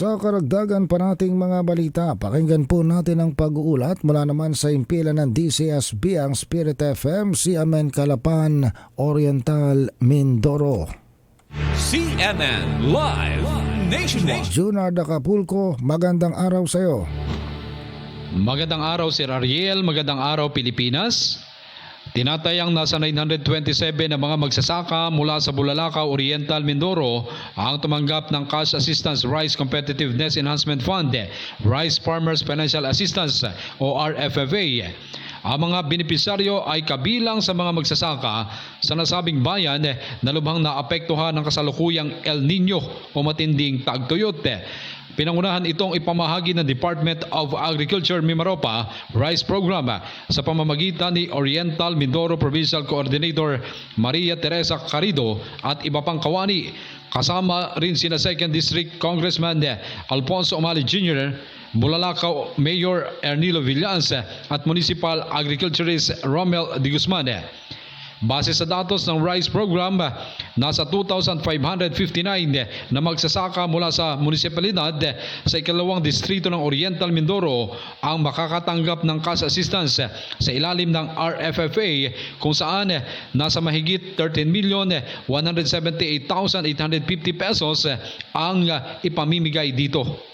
Sa karagdagan pa nating mga balita, pakinggan po natin ang pag-uulat mula naman sa impila ng DCSB ang Spirit FM, CMN Calapan, Oriental, Mindoro. CNN Live Nationwide. Junard Acapulco, magandang araw sa iyo. Magandang araw Sir Ariel, magandang araw Pilipinas. Tinatayang nasa 927 na mga magsasaka mula sa Bulalakaw, Oriental, Mindoro ang tumanggap ng Cash Assistance Rice Competitiveness Enhancement Fund, Rice Farmers Financial Assistance o RFFA. Ang mga benepisyaryo ay kabilang sa mga magsasaka sa nasabing bayan na lubhang naapektuhan ng kasalukuyang El Nino o matinding tagtuyot. Pinangunahan itong ipamahagi ng Department of Agriculture Mimaropa Rice Program sa pamamagitan ni Oriental Mindoro Provincial Coordinator Maria Teresa Carido at iba pang kawani. Kasama rin sina 2nd District Congressman Alfonso Omali Jr., Bulalakaw Mayor Ernilo Villans at Municipal Agriculturist Romel de Guzman. Base sa datos ng RICE program, nasa 2,559 na magsasaka mula sa munisipalidad sa ikalawang distrito ng Oriental Mindoro ang makakatanggap ng cash assistance sa ilalim ng RFFA kung saan nasa mahigit 13,178,850 pesos ang ipamimigay dito.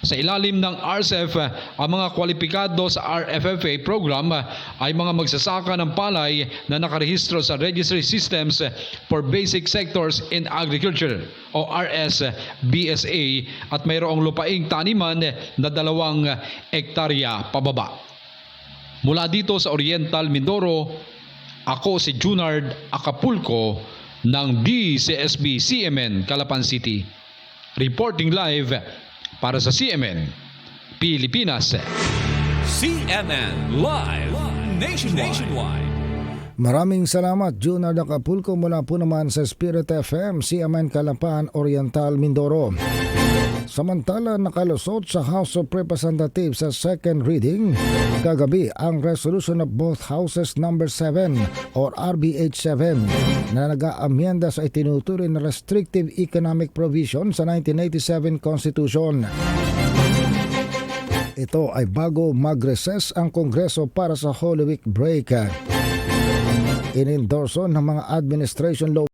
Sa ilalim ng RCEF, ang mga kwalipikado sa RFFA program ay mga magsasaka ng palay na nakarehistro sa Registry Systems for Basic Sectors in Agriculture o RSBSA at mayroong lupaing taniman na dalawang ektarya pababa. Mula dito sa Oriental Mindoro, ako si Junard Acapulco ng DCSB CMN Calapan City. Reporting live para sa CMN Pilipinas. CNN Live Nationwide. Maraming salamat, Junard Acapulco mula po naman sa Spirit FM, CMN Calapan, Oriental, Mindoro. Samantala nakalusot sa House of Representatives sa second reading kagabi ang resolution of both houses number 7 or RBH 7 na nag-aamyenda sa itinuturing na restrictive economic provision sa 1987 Constitution. Ito ay bago mag-recess ang Kongreso para sa Holy Week break. Inendorso ng mga administration law